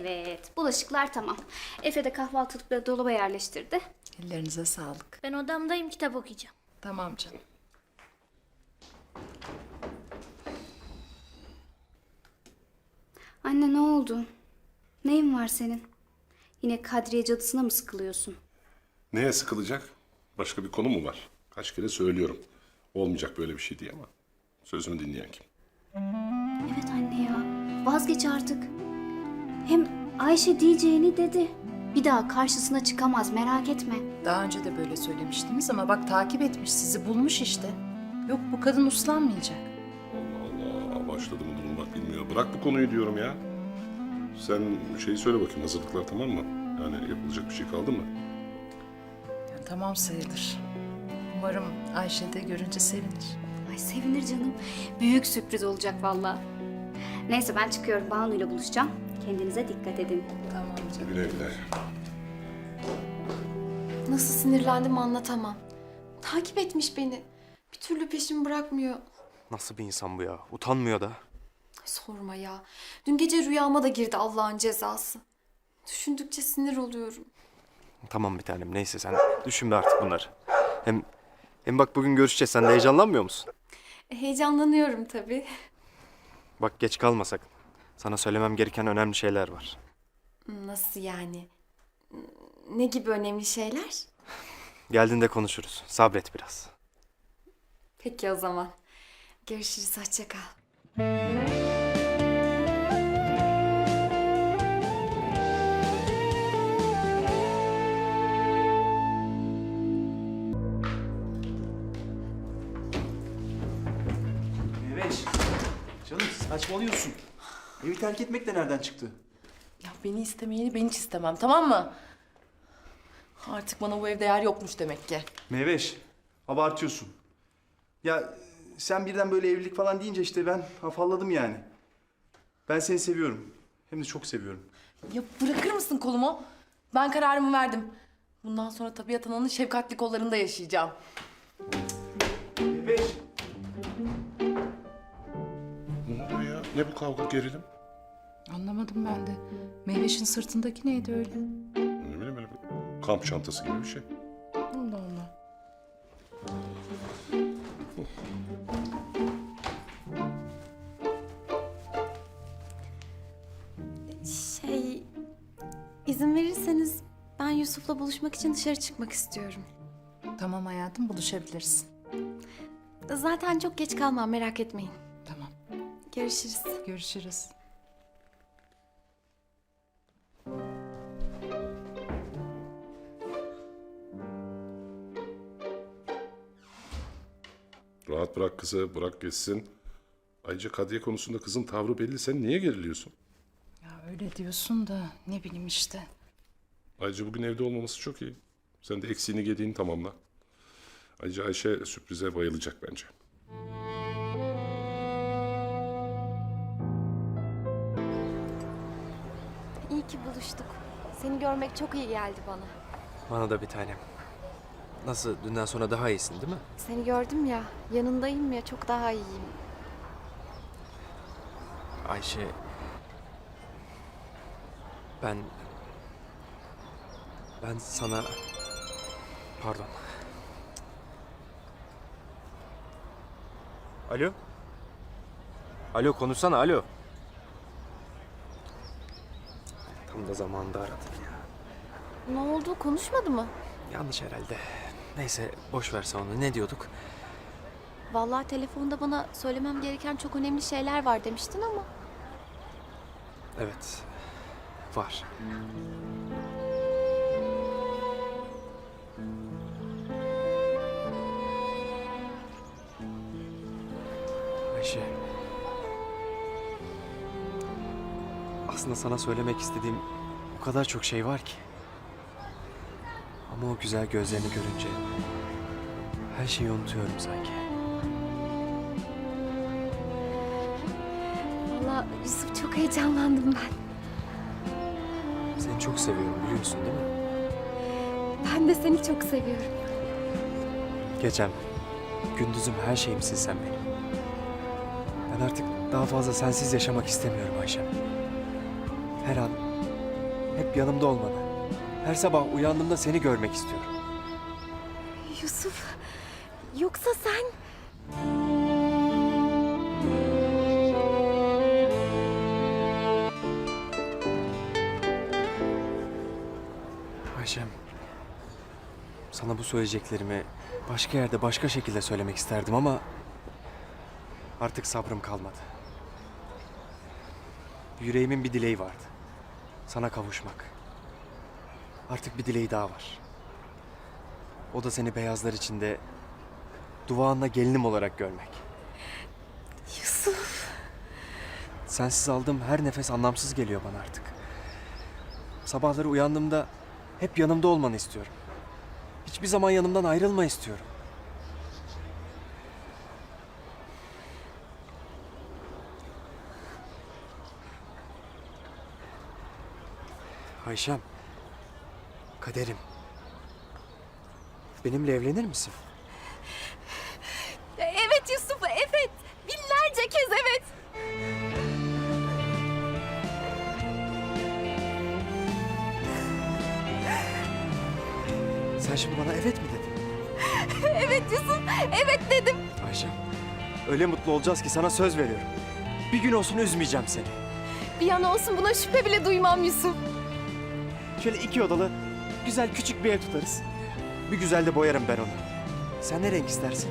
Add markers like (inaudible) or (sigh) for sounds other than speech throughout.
Evet, bulaşıklar tamam. Efe de kahvaltılıkları dolaba yerleştirdi. Ellerinize sağlık. Ben odamdayım kitap okuyacağım. Tamam canım. Anne ne oldu? Neyin var senin? Yine Kadriye cadısına mı sıkılıyorsun? Neye sıkılacak? Başka bir konu mu var? Kaç kere söylüyorum. Olmayacak böyle bir şey diye ama sözümü dinleyen kim? Evet anne ya, vazgeç artık. Hem Ayşe diyeceğini dedi. Bir daha karşısına çıkamaz merak etme. Daha önce de böyle söylemiştiniz ama bak takip etmiş sizi bulmuş işte. Yok bu kadın uslanmayacak. Allah başladı mı durmak bilmiyor. Bırak bu konuyu diyorum ya. Sen şeyi söyle bakayım hazırlıklar tamam mı? Yani yapılacak bir şey kaldı mı? Yani tamam sayılır. Umarım Ayşe de görünce sevinir. Ay sevinir canım. Büyük sürpriz olacak vallahi. Neyse ben çıkıyorum. Banu'yla buluşacağım. Kendinize dikkat edin. Tamam canım. Güle güle. Nasıl sinirlendim anlatamam. Takip etmiş beni. Bir türlü peşimi bırakmıyor. Nasıl bir insan bu ya? Utanmıyor da. Sorma ya. Dün gece rüyama da girdi Allah'ın cezası. Düşündükçe sinir oluyorum. Tamam bir tanem neyse sen düşünme artık bunları. Hem hem bak bugün görüşeceğiz. Sen de heyecanlanmıyor musun? Heyecanlanıyorum tabii. Bak geç kalma sakın. Sana söylemem gereken önemli şeyler var. Nasıl yani? Ne gibi önemli şeyler? Geldiğinde konuşuruz. Sabret biraz. Peki o zaman. Görüşürüz. Hoşça kal. Meveş. Canım saçmalıyorsun. Evi terk etmek de nereden çıktı? Ya beni istemeyeni ben hiç istemem tamam mı? Artık bana bu evde yer yokmuş demek ki. Meveş. Abartıyorsun. Ya sen birden böyle evlilik falan deyince işte ben afalladım yani. Ben seni seviyorum. Hem de çok seviyorum. Ya bırakır mısın kolumu? Ben kararımı verdim. Bundan sonra tabiat ananın şefkatli kollarında yaşayacağım. Meveş. Ne oluyor ya? Ne bu kavga gerilim? Anlamadım ben de. Meyveş'in sırtındaki neydi öyle? Ne bileyim böyle bir kamp çantası gibi bir şey. Allah Allah. Şey... izin verirseniz ben Yusuf'la buluşmak için dışarı çıkmak istiyorum. Tamam hayatım buluşabilirsin. Zaten çok geç kalmam merak etmeyin. Tamam. Görüşürüz. Görüşürüz. Rahat bırak kızı, bırak geçsin. Ayrıca Kadriye konusunda kızın tavrı belli. Sen niye geriliyorsun? Ya öyle diyorsun da ne bileyim işte. Ayrıca bugün evde olmaması çok iyi. Sen de eksiğini gediğini tamamla. Ayrıca Ayşe sürprize bayılacak bence. İyi ki buluştuk. Seni görmek çok iyi geldi bana. Bana da bir tanem. Nasıl? Dünden sonra daha iyisin değil mi? Seni gördüm ya, yanındayım ya çok daha iyiyim. Ayşe... Ben... Ben sana... Pardon. Alo? Alo konuşsana alo. Tam da zamanında aradın ya. Ne oldu? Konuşmadı mı? Yanlış herhalde. Neyse boş verse onu. Ne diyorduk? Vallahi telefonda bana söylemem gereken çok önemli şeyler var demiştin ama. Evet. Var. Ayşe. Aslında sana söylemek istediğim o kadar çok şey var ki. Ama o güzel gözlerini görünce her şeyi unutuyorum sanki. Vallahi Yusuf çok heyecanlandım ben. Seni çok seviyorum biliyorsun değil mi? Ben de seni çok seviyorum. Gecem, gündüzüm her şeyimsin sen benim. Ben artık daha fazla sensiz yaşamak istemiyorum Ayşem. Her an Hep yanımda olmanı. Her sabah uyandığımda seni görmek istiyorum. Yusuf, yoksa sen... Ayşem. Sana bu söyleyeceklerimi başka yerde başka şekilde söylemek isterdim ama artık sabrım kalmadı. Yüreğimin bir dileği vardı. Sana kavuşmak. Artık bir dileği daha var. O da seni beyazlar içinde duvağında gelinim olarak görmek. Yusuf, Sensiz aldığım her nefes anlamsız geliyor bana artık. Sabahları uyandığımda hep yanımda olmanı istiyorum. Hiçbir zaman yanımdan ayrılma istiyorum. Ayşem. Kaderim. Benimle evlenir misin? evet Yusuf, evet. Binlerce kez evet. Sen şimdi bana evet mi dedin? (laughs) Evet Yusuf, evet dedim. Ayşem. Öyle mutlu olacağız ki sana söz veriyorum. Bir gün olsun üzmeyeceğim seni. Bir an olsun buna şüphe bile duymam Yusuf. Şöyle iki odalı, güzel küçük bir ev tutarız. Bir güzel de boyarım ben onu. Sen ne renk istersin?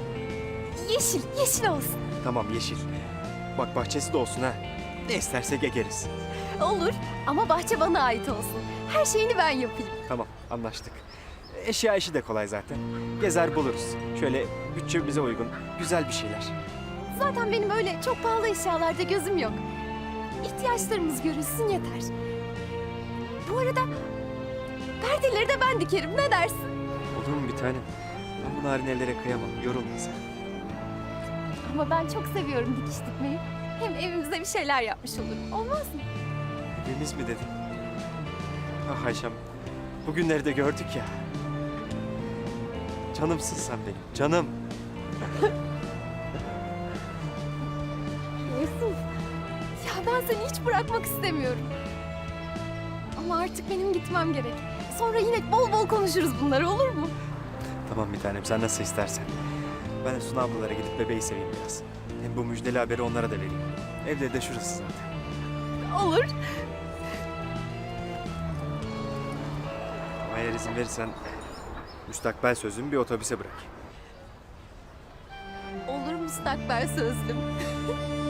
Yeşil, yeşil olsun. Tamam yeşil. Bak bahçesi de olsun ha. Ne istersek ekeriz. Olur ama bahçe bana ait olsun. Her şeyini ben yapayım. Tamam anlaştık. Eşya işi de kolay zaten. Gezer buluruz. Şöyle bütçemize uygun güzel bir şeyler. Zaten benim öyle çok pahalı eşyalarda gözüm yok. İhtiyaçlarımız görülsün yeter. Bu arada perdeleri de ben dikerim ne dersin? Olur mu bir tanem? Ben bu narin ellere kıyamam. Yorulma sen. Ama ben çok seviyorum dikiş dikmeyi. Hem evimize bir şeyler yapmış olurum. Olmaz mı? Hepimiz mi dedin? Ah Ayşem. Bugünleri de gördük ya. Canımsın sen benim. Canım. (laughs) Yusuf. Ya ben seni hiç bırakmak istemiyorum. Ama artık benim gitmem gerek. Sonra yine bol bol konuşuruz bunları olur mu? Tamam bir tanem sen nasıl istersen. Ben de Suna ablalara gidip bebeği seveyim biraz. Hem bu müjdeli haberi onlara da vereyim. Evde de şurası zaten. Olur. Ama eğer izin verirsen müstakbel sözümü bir otobüse bırak. Olur müstakbel sözlüm. (laughs)